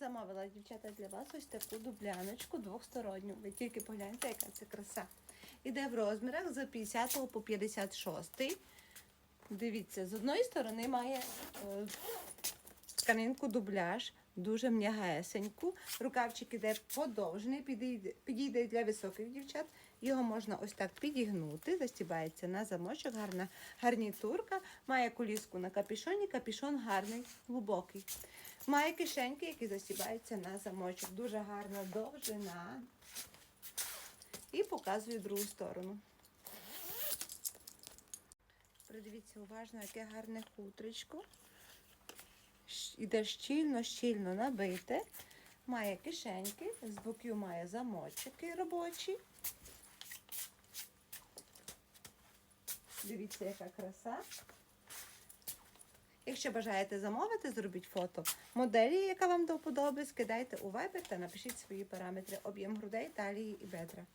Замовила дівчата для вас ось таку дубляночку двохсторонню. Ви тільки погляньте, яка це краса. Іде в розмірах з 50 по 56. Дивіться, з одної сторони має е, тканинку дубляж, дуже м'ягесеньку. Рукавчик іде подовжений, підійде, підійде для високих дівчат. Його можна ось так підігнути, застібається на замочок, гарна гарнітурка. Має коліску на капішоні, капішон гарний, глибокий. Має кишеньки, які застібаються на замочок. Дуже гарна довжина. І показую другу сторону. Придивіться уважно, яке гарне хутричко. Іде щільно, щільно набите. Має кишеньки, з боків має замочки робочі. Дивіться, яка краса. Якщо бажаєте замовити, зробіть фото моделі, яка вам до вподоби, скидайте у Viber та напишіть свої параметри, об'єм грудей, талії і бедра.